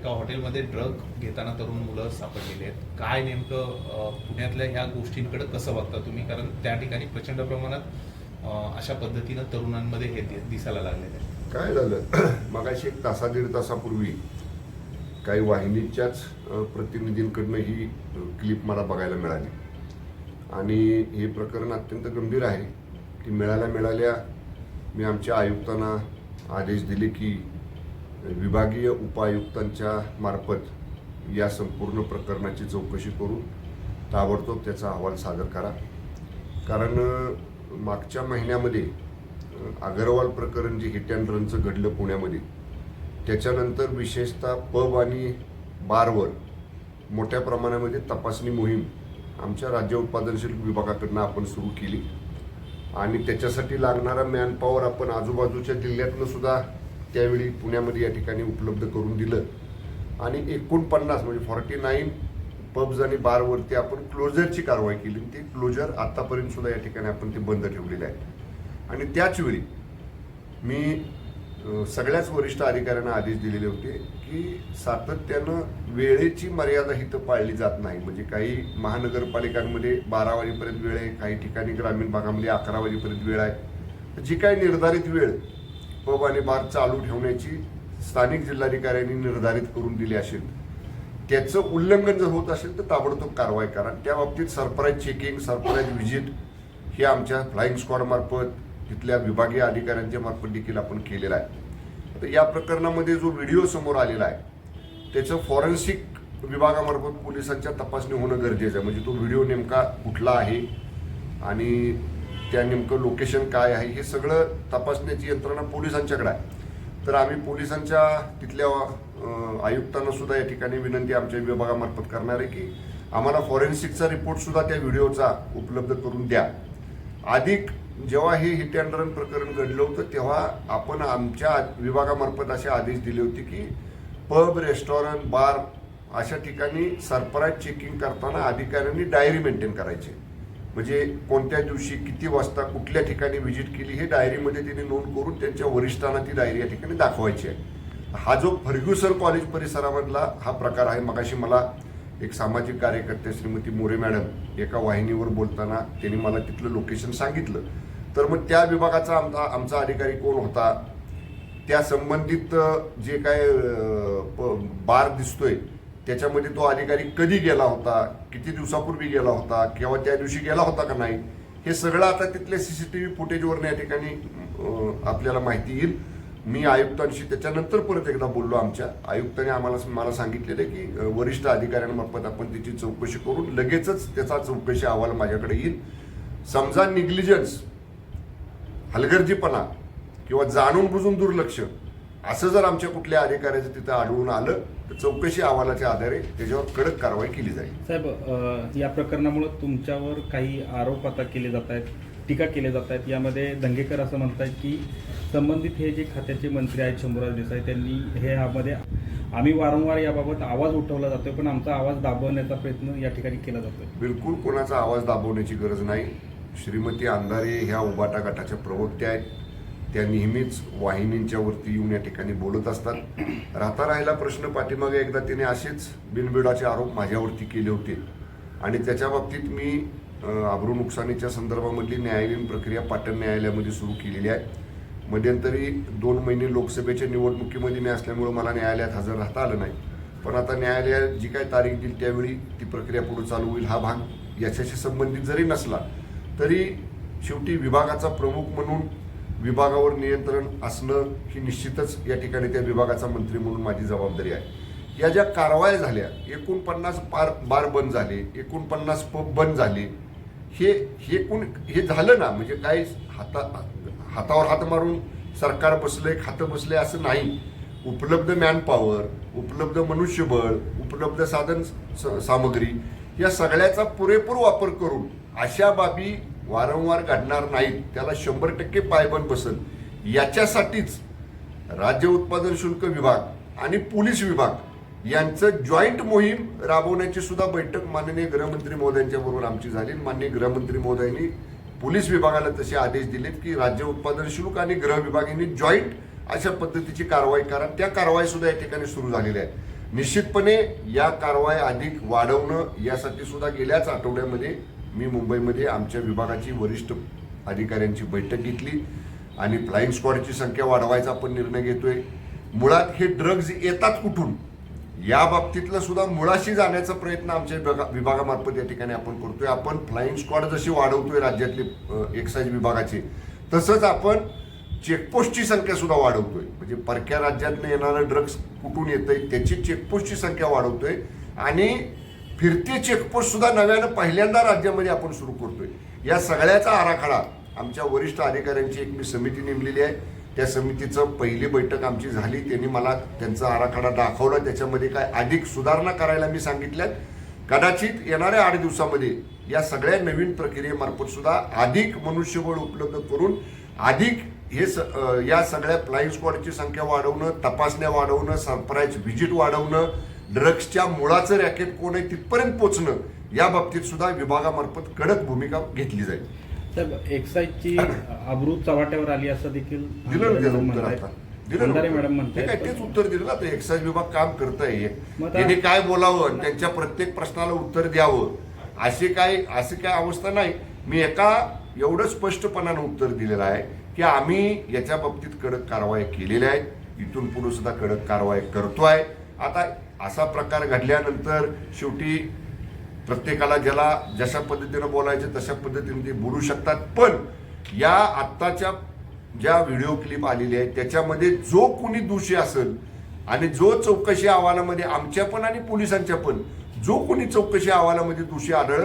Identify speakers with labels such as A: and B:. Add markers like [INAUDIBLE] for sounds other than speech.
A: एका हॉटेलमध्ये ड्रग घेताना तरुण मुलं सापडलेली आहेत. काय नेमकं पुण्यातल्या ह्या गोष्टींकडे कसं बघता तुम्ही? कारण त्या ठिकाणी प्रचंड प्रमाणात अशा पद्धतीनं तरुणांमध्ये हे दिसायला लागलेलं आहे.
B: काय झालं? [CLEARS THROAT] मगाशी एक तासा दीड तासापूर्वी काही वाहिनीच्याच प्रतिनिधींकडनं ही क्लिप मला बघायला मिळाली. आणि हे प्रकरण अत्यंत गंभीर आहे की मिळाल्या मिळाल्या मी आमच्या आयुक्तांना आदेश दिले की विभागीय उपायुक्तांच्या मार्फत या संपूर्ण प्रकरणाची चौकशी करून ताबडतोब त्याचा अहवाल सादर करा. कारण मागच्या महिन्यामध्ये अगरवाल प्रकरण जे हिट अँड रनचं घडलं पुण्यामध्ये त्याच्यानंतर विशेषतः पब आणि बारवर मोठ्या प्रमाणामध्ये तपासणी मोहीम आमच्या राज्य उत्पादनशील विभागाकडनं आपण सुरू केली. आणि त्याच्यासाठी लागणारा मॅनपॉवर आपण आजूबाजूच्या जिल्ह्यातनं सुद्धा त्यावेळी पुण्यामध्ये या ठिकाणी उपलब्ध करून दिलं. आणि एकोणपन्नास म्हणजे फॉर्टी नाईन पब्ज आणि बारवरती आपण क्लोजरची कारवाई केली. ते क्लोजर आत्तापर्यंत सुद्धा या ठिकाणी आपण ते बंद ठेवलेले आहे आणि त्याचवेळी मी सगळ्याच वरिष्ठ अधिकाऱ्यांना आदेश दिलेले होते की सातत्यानं वेळेची मर्यादा ही तर पाळली जात नाही. म्हणजे काही महानगरपालिकांमध्ये बारा वाजेपर्यंत वेळ आहे काही ठिकाणी ग्रामीण भागामध्ये अकरा वाजेपर्यंत वेळ आहे. जी काही निर्धारित वेळ पब आणि बार चालू ठेवण्याची स्थानिक जिल्हाधिकाऱ्यांनी निर्धारित करून दिली असेल. त्याचं उल्लंघन जर होत असेल तर ताबडतोब कारवाई करा. त्या बाबतीत सरप्राईज चेकिंग सरप्राईज व्हिजिट हे आमच्या फ्लाईंग स्क्वॉडमार्फत तिथल्या विभागीय अधिकाऱ्यांच्या मार्फत देखील आपण केलेला आहे. तर या प्रकरणामध्ये जो व्हिडिओ समोर आलेला आहे त्याचं फॉरेन्सिक विभागामार्फत पोलिसांच्या तपासणी होणं गरजेचं आहे. म्हणजे तो व्हिडिओ नेमका कुठला आहे आणि त्या नेमकं लोकेशन काय आहे हे सगळं तपासण्याची यंत्रणा पोलिसांच्याकडे आहे. तर आम्ही पोलिसांच्या तिथल्या आयुक्तांना सुद्धा या ठिकाणी विनंती आमच्या विभागामार्फत करणार आहे की आम्हाला फॉरेन्सिकचा रिपोर्ट सुद्धा त्या व्हिडिओचा उपलब्ध करून द्या. अधिक जेव्हा हे हिट अँड रन प्रकरण घडलं होतं तेव्हा आपण आमच्या विभागामार्फत असे आदेश दिले होते की पब रेस्टॉरंट बार अशा ठिकाणी सरप्राईज चेकिंग करताना अधिकाऱ्यांनी डायरी मेंटेन करायची. म्हणजे कोणत्या दिवशी किती वाजता कुठल्या ठिकाणी व्हिजिट केली हे डायरीमध्ये त्यांनी नोंद करून त्यांच्या वरिष्ठांना ती डायरी या ठिकाणी दाखवायची आहे. हा जो फर्ग्युसन कॉलेज परिसरामधला हा प्रकार आहे मगाशी मला एक सामाजिक कार्यकर्ते श्रीमती मोरे मॅडम एका वाहिनीवर बोलताना त्यांनी मला तिथलं लोकेशन सांगितलं. तर मग त्या विभागाचा आमचा आमचा अधिकारी कोण होता? त्या संबंधित जे काय प- बार दिसतोय त्याच्यामध्ये तो अधिकारी कधी गेला होता किती दिवसापूर्वी गेला होता किंवा त्या दिवशी गेला होता का नाही हे सगळं आता तिथल्या सी सी टी व्ही फुटेजवरनं या ठिकाणी आपल्याला माहिती येईल. मी आयुक्तांशी त्याच्यानंतर परत एकदा बोललो आमच्या. आयुक्तांनी आम्हाला मला सांगितलेलं आहे की वरिष्ठ अधिकाऱ्यांमार्फत आपण त्याची चौकशी करून लगेचच त्याचा चौकशी अहवाल माझ्याकडे येईल. समजा निग्लिजन्स हलगर्जीपणा किंवा जाणून बुजून दुर्लक्ष असं जर आमच्या कुठल्या अधिकाऱ्याचं तिथं आढळून आलं तर चौकशी अहवालाच्या आधारे त्याच्यावर कडक कारवाई केली जाईल.
C: साहेब या प्रकरणामुळे तुमच्यावर काही आरोप आता केले जात आहेत टीका केले जात आहेत. यामध्ये दंगेकर असं म्हणतात की संबंधित हे जे खात्याचे मंत्री आहेत शंभूराज देसाई त्यांनी हे यामध्ये आम्ही वारंवार याबाबत आवाज उठवला जातोय पण आमचा आवाज दाबवण्याचा प्रयत्न या ठिकाणी केला जातोय.
B: बिलकुल कोणाचा आवाज दाबवण्याची गरज नाही. श्रीमती अंधारे ह्या उबाटा गटाच्या प्रवक्त्या आहेत. त्या नेहमीच वाहिनींच्या वरती येऊन या ठिकाणी बोलत असतात. राहता राहिला प्रश्न पाठीमागे एकदा तिने असेच बिनबिडाचे आरोप माझ्यावरती केले होते. आणि त्याच्या बाबतीत मी अं, नुकसानीच्या संदर्भामधली न्यायालयीन प्रक्रिया पाटण न्यायालयामध्ये सुरू केलेली आहे. मध्यंतरी दोन महिने लोकसभेच्या निवडणुकीमध्ये मी असल्यामुळं मला न्यायालयात हजर राहता आलं नाही. पण आता न्यायालयात जी काय तारीख देईल त्यावेळी ती प्रक्रिया पुढे चालू होईल हा भाग याच्याशी संबंधित जरी नसला तरी शेवटी विभागाचा प्रमुख म्हणून विभागावर नियंत्रण असणं ही निश्चितच या ठिकाणी त्या विभागाचा मंत्री म्हणून माझी जबाबदारी आहे. या ज्या कारवाया झाल्या एकोणपन्नास पार बार बंद झाले एकोणपन्नास पब बंद झाले हे हे कोण हे झालं ना म्हणजे काय हाता हातावर हात मारून सरकार बसलंय खातं बसलंय असं नाही. उपलब्ध मॅनपॉवर उपलब्ध मनुष्यबळ उपलब्ध साधन स- सामग्री या सगळ्याचा पुरेपूर वापर करून अशा बाबी वारंवार घडणार नाहीत त्याला शंभर टक्के पायबंद बसल. याच्यासाठीच राज्य उत्पादन शुल्क विभाग आणि पोलीस विभाग यांचं जॉईंट मोहीम राबवण्याची सुद्धा बैठक माननीय गृहमंत्री महोदयांच्या बरोबर आमची झाली. माननीय गृहमंत्री महोदयांनी पोलीस विभागाला तसे आदेश दिलेत की राज्य उत्पादन शुल्क आणि गृह विभाग यांनी जॉईंट अशा पद्धतीची कारवाई करा. त्या कारवाई सुद्धा या ठिकाणी सुरू झालेल्या आहेत. निश्चितपणे या कारवाई अधिक वाढवणं यासाठी सुद्धा गेल्याच आठवड्यामध्ये मी मुंबईमध्ये आमच्या विभागाची वरिष्ठ अधिकाऱ्यांची बैठक घेतली आणि फ्लाईंग स्क्वॉडची संख्या वाढवायचा आपण निर्णय घेतोय. मुळात हे ड्रग्ज येतात कुठून? या बाबतीतलं सुद्धा मुळाशी जाण्याचा प्रयत्न आमच्या विभागा विभागामार्फत या ठिकाणी आपण करतोय. आपण फ्लाईंग स्क्वॉड जशी वाढवतोय राज्यातली एक्साईज विभागाची तसंच आपण चेकपोस्टची संख्या सुद्धा वाढवतोय. म्हणजे परक्या राज्यातनं येणारं ड्रग्ज कुठून येतंय त्याची चेकपोस्टची संख्या वाढवतोय. आणि फिरते चेकपोस्ट सुद्धा नव्यानं पहिल्यांदा राज्यामध्ये आपण सुरू करतोय. या सगळ्याचा आराखडा आमच्या वरिष्ठ अधिकाऱ्यांची एक मी समिती नेमलेली आहे. त्या समितीचं पहिली बैठक आमची झाली. त्यांनी मला त्यांचा आराखडा दाखवला. त्याच्यामध्ये काय अधिक सुधारणा करायला मी सांगितल्यात. कदाचित येणाऱ्या आठ दिवसामध्ये या सगळ्या नवीन प्रक्रियेमार्फत सुद्धा अधिक मनुष्यबळ उपलब्ध करून अधिक हे स या सगळ्या फ्लाईंग स्क्वॉडची संख्या वाढवणं तपासण्या वाढवणं सरप्राईज व्हिजिट वाढवणं ड्रग्सच्या मुळाचं रॅकेट कोण आहे तिथपर्यंत पोहोचणं या बाबतीत सुद्धा विभागामार्फत कडक भूमिका घेतली जाईल.
C: साहेब एक्साईजची अब्रू चव्हाट्यावर आली असं देखील
B: दिलं ना त्याचं
C: मॅडम
B: उत्तर
C: म्हणतायत.
B: आता. दिलं ना
C: अंधारे
B: उत्तर.
C: मॅडम
B: हे काय तेच उत्तर दिलं ना एक्साईज विभाग काम करत आहे
C: मग
B: त्यांनी काय बोलावं आणि त्यांच्या प्रत्येक प्रश्नाला उत्तर द्यावं अशी काय अशी काय अवस्था नाही. मी एका एवढं स्पष्टपणानं उत्तर दिलेलं आहे की आम्ही याच्या बाबतीत कडक कारवाई केलेल्या आहेत. इथून पुढे सुद्धा कडक कारवाई करतोय. आता असा प्रकार घडल्यानंतर शेवटी प्रत्येकाला ज्याला जशा पद्धतीनं बोलायचं तशा पद्धतीने ते बोलू शकतात. पण या आत्ताच्या ज्या व्हिडिओ क्लिप आलेली आहे त्याच्यामध्ये जो कोणी दोषी असेल आणि जो चौकशी अहवालामध्ये आमच्या पण आणि पोलिसांच्या पण जो कोणी चौकशी अहवालामध्ये दोषी आढळ